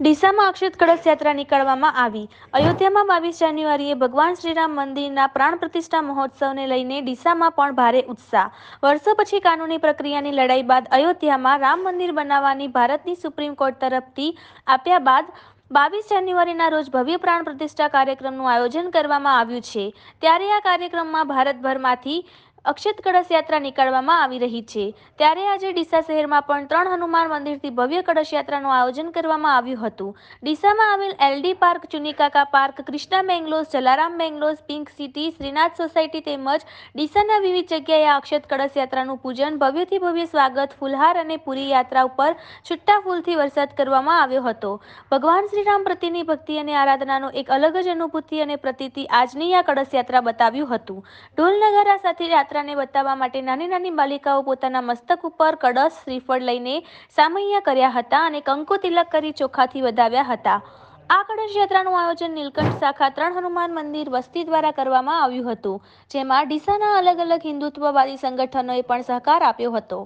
ડીસામાં અક્ષત કળશ યાત્રા નીકળવામાં આવી. અયોધ્યામાં બાવીસ જાન્યુઆરીએ ભગવાન શ્રીરામ મંદિરના પ્રાણ પ્રતિષ્ઠા મહોત્સવને લઈને ડીસામાં પણ ભારે ઉત્સાહ. વર્ષો પછી કાનૂની પ્રક્રિયાની લડાઈ બાદ અયોધ્યામાં રામ મંદિર બનાવવાની ભારતની સુપ્રીમ કોર્ટ તરફથી આપ્યા બાદ બાવીસ જાન્યુઆરીના રોજ ભવ્ય પ્રાણ પ્રતિષ્ઠા કાર્યક્રમનું આયોજન કરવામાં આવ્યું છે. ત્યારે આ કાર્યક્રમમાં ભારતભરમાંથી અક્ષત કળશ યાત્રા નીકાળવામાં આવી રહી છે. ત્યારે આજે ડીસા શહેરમાં પણ ત્રણ હનુમાન મંદિરથી ભવ્ય કળશ યાત્રાનું આયોજન કરવામાં આવ્યું હતું. ડીસામાં આવેલ LD park, Chunikaka park, Krishna bungalows Jalaram bungalows pink city, Shrinath society તેમજ ડીસાના વિવિધ જગ્યાએ અક્ષત કળશ યાત્રાનું પૂજન ભવ્યથી ભવ્ય સ્વાગત, ફુલહાર અને પૂરી યાત્રા ઉપર છુટ્ટા ફૂલથી વરસાદ કરવામાં આવ્યો હતો. ભગવાન શ્રીરામ પ્રત્યેની ભક્તિ અને આરાધનાનો એક અલગ જ અનુભૂતિ અને પ્રતીતિ આજની આ કળશ યાત્રા બતાવ્યું હતું. ઢોલ નગારા સાથે યાત્રાને બતાવવા માટે નાની નાની બાલિકાઓ પોતાના મસ્તક ઉપર કળશ, શ્રીફળ લઈને સામૈયા કર્યા હતા અને કંકુ તિલક કરી ચોખાથી વધાવ્યા હતા. આ કળશ યાત્રાનું આયોજન નીલકંઠ શાખા ત્રણ હનુમાન મંદિર વસ્તી દ્વારા કરવામાં આવ્યું હતું, જેમાં ડીસાના અલગ અલગ હિન્દુત્વવાદી સંગઠનોએ પણ સહકાર આપ્યો હતો.